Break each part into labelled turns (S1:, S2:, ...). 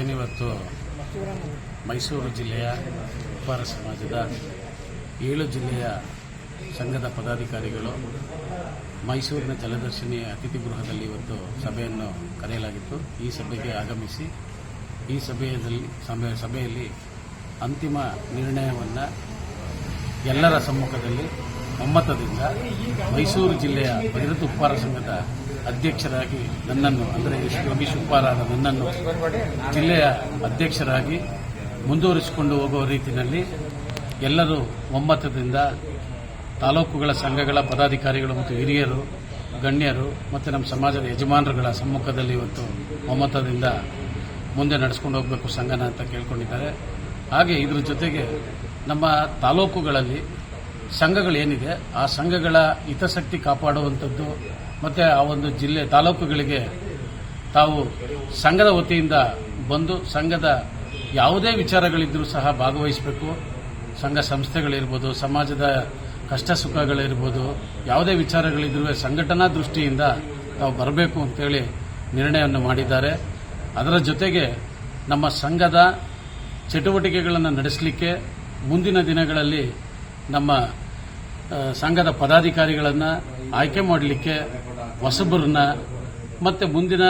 S1: ಏನಿವತ್ತು? ಮೈಸೂರು ಜಿಲ್ಲೆಯ ಉಪ್ಪಾರ ಸಮಾಜದ ಏಳು ಜಿಲ್ಲೆಯ ಸಂಘದ ಪದಾಧಿಕಾರಿಗಳು ಮೈಸೂರಿನ ಜಲದರ್ಶಿನಿ ಅತಿಥಿ ಗೃಹದಲ್ಲಿ ಇವತ್ತು ಸಭೆಯನ್ನು ಕರೆಯಲಾಗಿತ್ತು. ಈ ಸಭೆಗೆ ಆಗಮಿಸಿ ಈ ಸಭೆಯಲ್ಲಿ, ಸಭೆ, ಸಭೆಯಲ್ಲಿ ಅಂತಿಮ ನಿರ್ಣಯವನ್ನು ಎಲ್ಲರ ಸಮ್ಮುಖದಲ್ಲಿ ಒಮ್ಮತದಿಂದ ಮೈಸೂರು ಜಿಲ್ಲೆಯ ಭೈರತ ಉಪ್ಪಾರ ಸಂಘದ ಅಧ್ಯಕ್ಷರಾಗಿ ನನ್ನನ್ನು, ಅಂದರೆ ಯೋಗೀಶ್ ಉಪ್ಪಾರಾದ ನನ್ನನ್ನು ಜಿಲ್ಲೆಯ ಅಧ್ಯಕ್ಷರಾಗಿ ಮುಂದುವರಿಸಿಕೊಂಡು ಹೋಗುವ ರೀತಿಯಲ್ಲಿ ಎಲ್ಲರೂ ಒಮ್ಮತದಿಂದ ತಾಲೂಕುಗಳ ಸಂಘಗಳ ಪದಾಧಿಕಾರಿಗಳು ಮತ್ತು ಹಿರಿಯರು, ಗಣ್ಯರು ಮತ್ತು ನಮ್ಮ ಸಮಾಜದ ಯಜಮಾನರುಗಳ ಸಮ್ಮುಖದಲ್ಲಿ ಇವತ್ತು ಒಮ್ಮತದಿಂದ ಮುಂದೆ ನಡೆಸ್ಕೊಂಡು ಹೋಗಬೇಕು ಸಂಘನ ಅಂತ ಕೇಳ್ಕೊಂಡಿದ್ದಾರೆ. ಹಾಗೆ ಇದರ ಜೊತೆಗೆ ನಮ್ಮ ತಾಲೂಕುಗಳಲ್ಲಿ ಸಂಘಗಳೇನಿದೆ, ಆ ಸಂಘಗಳ ಹಿತಾಸಕ್ತಿ ಕಾಪಾಡುವಂಥದ್ದು ಮತ್ತು ಆ ಒಂದು ಜಿಲ್ಲೆ ತಾಲೂಕುಗಳಿಗೆ ತಾವು ಸಂಘದ ವತಿಯಿಂದ ಬಂದು ಸಂಘದ ಯಾವುದೇ ವಿಚಾರಗಳಿದ್ದರೂ ಸಹ ಭಾಗವಹಿಸಬೇಕು. ಸಂಘ ಸಂಸ್ಥೆಗಳಿರ್ಬೋದು, ಸಮಾಜದ ಕಷ್ಟ ಸುಖಗಳಿರ್ಬೋದು, ಯಾವುದೇ ವಿಚಾರಗಳಿದ್ರೂ ಸಂಘಟನಾ ದೃಷ್ಟಿಯಿಂದ ತಾವು ಬರಬೇಕು ಅಂತೇಳಿ ನಿರ್ಣಯವನ್ನು ಮಾಡಿದ್ದಾರೆ. ಅದರ ಜೊತೆಗೆ ನಮ್ಮ ಸಂಘದ ಚಟುವಟಿಕೆಗಳನ್ನು ನಡೆಸಲಿಕ್ಕೆ ಮುಂದಿನ ದಿನಗಳಲ್ಲಿ ನಮ್ಮ ಸಂಘದ ಪದಾಧಿಕಾರಿಗಳನ್ನು ಆಯ್ಕೆ ಮಾಡಲಿಕ್ಕೆ ಹೊಸಬರನ್ನ, ಮತ್ತು ಮುಂದಿನ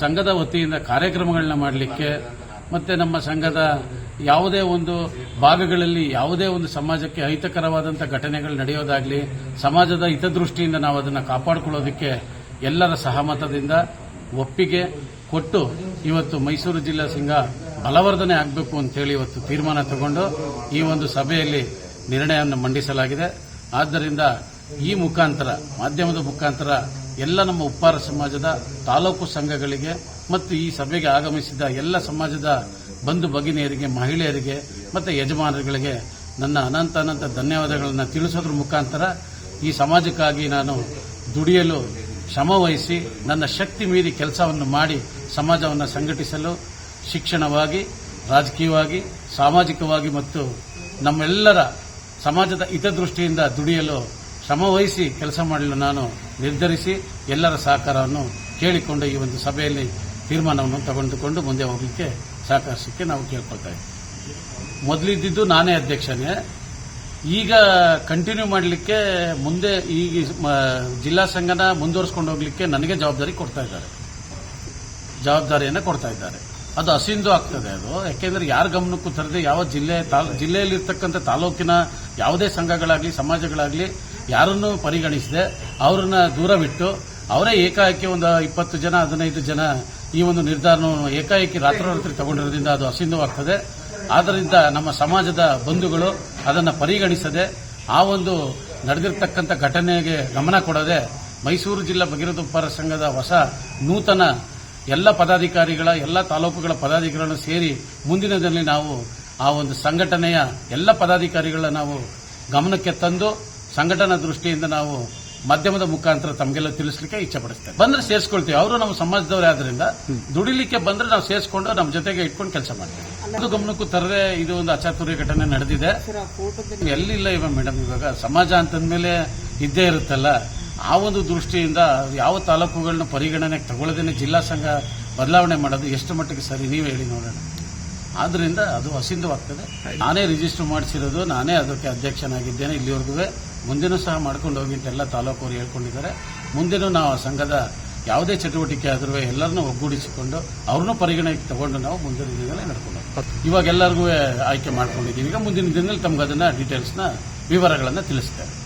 S1: ಸಂಘದ ವತಿಯಿಂದ ಕಾರ್ಯಕ್ರಮಗಳನ್ನ ಮಾಡಲಿಕ್ಕೆ, ಮತ್ತು ನಮ್ಮ ಸಂಘದ ಯಾವುದೇ ಒಂದು ಭಾಗಗಳಲ್ಲಿ ಯಾವುದೇ ಒಂದು ಸಮಾಜಕ್ಕೆ ಅಹಿತಕರವಾದಂಥ ಘಟನೆಗಳು ನಡೆಯೋದಾಗಲಿ, ಸಮಾಜದ ಹಿತದೃಷ್ಟಿಯಿಂದ ನಾವು ಅದನ್ನು ಕಾಪಾಡಿಕೊಳ್ಳೋದಕ್ಕೆ ಎಲ್ಲರ ಸಹಮತದಿಂದ ಒಪ್ಪಿಗೆ ಕೊಟ್ಟು ಇವತ್ತು ಮೈಸೂರು ಜಿಲ್ಲಾ ಸಂಘ ಬಲವರ್ಧನೆ ಆಗಬೇಕು ಅಂತೇಳಿ ಇವತ್ತು ತೀರ್ಮಾನ ತಗೊಂಡು ಈ ಒಂದು ಸಭೆಯಲ್ಲಿ ನಿರ್ಣಯವನ್ನು ಮಂಡಿಸಲಾಗಿದೆ. ಆದ್ದರಿಂದ ಈ ಮುಖಾಂತರ, ಮಾಧ್ಯಮದ ಮುಖಾಂತರ ಎಲ್ಲ ನಮ್ಮ ಉಪ್ಪಾರ ಸಮಾಜದ ತಾಲೂಕು ಸಂಘಗಳಿಗೆ ಮತ್ತು ಈ ಸಭೆಗೆ ಆಗಮಿಸಿದ ಎಲ್ಲ ಸಮಾಜದ ಬಂಧು ಭಗಿನಿಯರಿಗೆ, ಮಹಿಳೆಯರಿಗೆ ಮತ್ತು ಯಜಮಾನರುಗಳಿಗೆ ನನ್ನ ಅನಂತ ಅನಂತ ಧನ್ಯವಾದಗಳನ್ನು ತಿಳಿಸೋದ್ರ ಮುಖಾಂತರ ಈ ಸಮಾಜಕ್ಕಾಗಿ ನಾನು ದುಡಿಯಲು ಶ್ರಮವಹಿಸಿ ನನ್ನ ಶಕ್ತಿ ಮೀರಿ ಕೆಲಸವನ್ನು ಮಾಡಿ ಸಮಾಜವನ್ನು ಸಂಘಟಿಸಲು ಶಿಕ್ಷಣವಾಗಿ, ರಾಜಕೀಯವಾಗಿ, ಸಾಮಾಜಿಕವಾಗಿ ಮತ್ತು ನಮ್ಮೆಲ್ಲರ ಸಮಾಜದ ಹಿತದೃಷ್ಟಿಯಿಂದ ದುಡಿಯಲು ಶ್ರಮವಹಿಸಿ ಕೆಲಸ ಮಾಡಲು ನಾನು ನಿರ್ಧರಿಸಿ ಎಲ್ಲರ ಸಹಕಾರವನ್ನು ಕೇಳಿಕೊಂಡು ಈ ಒಂದು ಸಭೆಯಲ್ಲಿ ತೀರ್ಮಾನವನ್ನು ತಗೊಂಡುಕೊಂಡು ಮುಂದೆ ಹೋಗಲಿಕ್ಕೆ ಸಹಕರಿಸಲಿಕ್ಕೆ ನಾವು ಕೇಳ್ಕೊಳ್ತಾ ಇದ್ದೀವಿ. ಮೊದಲಿದ್ದಿದ್ದು ನಾನೇ ಅಧ್ಯಕ್ಷನೇ. ಈಗ ಕಂಟಿನ್ಯೂ ಮಾಡಲಿಕ್ಕೆ ಮುಂದೆ ಈಗ ಜಿಲ್ಲಾ ಸಂಘನ ಮುಂದುವರಿಸ್ಕೊಂಡು ಹೋಗಲಿಕ್ಕೆ ನನಗೆ ಜವಾಬ್ದಾರಿ ಕೊಡ್ತಾ ಇದ್ದಾರೆ. ಜವಾಬ್ದಾರಿಯನ್ನು ಕೊಡ್ತಾ ಇದ್ದಾರೆ. ಅದು ಹಸಿಂದು ಆಗ್ತದೆ ಅದು. ಯಾಕೆಂದ್ರೆ ಯಾರ ಗಮನಕ್ಕೂ ತರದೆ ಯಾವ ಜಿಲ್ಲೆ ಜಿಲ್ಲೆಯಲ್ಲಿರ್ತಕ್ಕಂಥ ತಾಲೂಕಿನ ಯಾವುದೇ ಸಂಘಗಳಾಗಲಿ, ಸಮಾಜಗಳಾಗಲಿ ಯಾರನ್ನು ಪರಿಗಣಿಸದೆ ಅವರನ್ನ ದೂರವಿಟ್ಟು ಅವರೇ ಏಕಾಏಕಿ ಒಂದು ಇಪ್ಪತ್ತು ಜನ, ಹದಿನೈದು ಜನ ಈ ಒಂದು ನಿರ್ಧಾರವನ್ನು ಏಕಾಏಕಿ ರಾತ್ರೋರಾತ್ರಿ ತಗೊಂಡಿರೋದ್ರಿಂದ ಅದು ಅಸಿಂಧವಾಗ್ತದೆ ಆದ್ದರಿಂದ ನಮ್ಮ ಸಮಾಜದ ಬಂಧುಗಳು ಅದನ್ನು ಪರಿಗಣಿಸದೆ ಆ ಒಂದು ನಡೆದಿರ್ತಕ್ಕಂಥ ಘಟನೆಗೆ ಗಮನ ಕೊಡದೆ ಮೈಸೂರು ಜಿಲ್ಲಾ ಭಗೀರಥ ಸಂಘದ ಹೊಸ ನೂತನ ಎಲ್ಲ ಪದಾಧಿಕಾರಿಗಳ ಎಲ್ಲ ತಾಲೂಕುಗಳ ಪದಾಧಿಕಾರಿಗಳನ್ನು ಸೇರಿ ಮುಂದಿನ ದಿನದಲ್ಲಿ ನಾವು ಆ ಒಂದು ಸಂಘಟನೆಯ ಎಲ್ಲ ಪದಾಧಿಕಾರಿಗಳನ್ನ ನಾವು ಗಮನಕ್ಕೆ ತಂದು ಸಂಘಟನಾ ದೃಷ್ಟಿಯಿಂದ ನಾವು ಮಾಧ್ಯಮದ ಮುಖಾಂತರ ತಮಗೆಲ್ಲ ತಿಳಿಸಲಿಕ್ಕೆ ಇಚ್ಛೆ ಪಡಿಸ್ತೇವೆ ಬಂದ್ರೆ ಸೇರಿಸ್ಕೊಳ್ತೀವಿ. ಅವರು ನಮ್ಮ ಸಮಾಜದವರೇ ಆದ್ರಿಂದ ದುಡಿಲಿಕ್ಕೆ ಬಂದ್ರೆ ನಾವು ಸೇರಿಸ್ಕೊಂಡು ನಮ್ಮ ಜೊತೆಗೆ ಇಟ್ಕೊಂಡು ಕೆಲಸ ಮಾಡ್ತೀವಿ. ಅದು ಗಮನಕ್ಕೂ ತರದೇ ಇದು ಒಂದು ಅಚಾತುರ್ಯ ಘಟನೆ ನಡೆದಿದೆ. ಎಲ್ಲಿಲ್ಲ ಇವಾಗ ಮೇಡಮ್ ಇವಾಗ? ಸಮಾಜ ಅಂತಂದ್ಮೇಲೆ ಇದ್ದೇ ಇರುತ್ತಲ್ಲ. ಆ ಒಂದು ದೃಷ್ಟಿಯಿಂದ ಯಾವ ತಾಲೂಕುಗಳನ್ನ ಪರಿಗಣನೆಗೆ ತಗೊಳ್ಳೋದೇನೆ ಜಿಲ್ಲಾ ಸಂಘ ಬದಲಾವಣೆ ಮಾಡೋದು ಎಷ್ಟು ಮಟ್ಟಿಗೆ ಸರಿ, ನೀವು ಹೇಳಿ ನೋಡೋಣ. ಆದ್ದರಿಂದ ಅದು ಅಸಿಂಧವಾಗ್ತದೆ. ನಾನೇ ರಿಜಿಸ್ಟರ್ ಮಾಡಿಸಿರೋದು, ನಾನೇ ಅದಕ್ಕೆ ಅಧ್ಯಕ್ಷನಾಗಿದ್ದೇನೆ ಇಲ್ಲಿವರೆಗೂ. ಮುಂದೆನೂ ಸಹ ಮಾಡ್ಕೊಂಡು ಹೋಗಿ ಎಲ್ಲ ತಾಲೂಕವರು ಹೇಳ್ಕೊಂಡಿದ್ದಾರೆ. ಮುಂದೆನೂ ನಾವು ಆ ಸಂಘದ ಯಾವುದೇ ಚಟುವಟಿಕೆ ಆದರೂ ಎಲ್ಲರನ್ನೂ ಒಗ್ಗೂಡಿಸಿಕೊಂಡು ಅವ್ರನ್ನೂ ಪರಿಗಣನೆಗೆ ತಗೊಂಡು ನಾವು ಮುಂದಿನ ದಿನದಲ್ಲಿ ನಡ್ಕೊಂಡು. ಇವಾಗ ಎಲ್ಲರಿಗೂ ಆಯ್ಕೆ ಮಾಡ್ಕೊಂಡಿದ್ದೀವಿ. ಈಗ ಮುಂದಿನ ದಿನದಲ್ಲಿ ತಮ್ಗೆ ಅದನ್ನು ಡೀಟೇಲ್ಸ್ನ ವಿವರಗಳನ್ನು ತಿಳಿಸ್ತೇವೆ.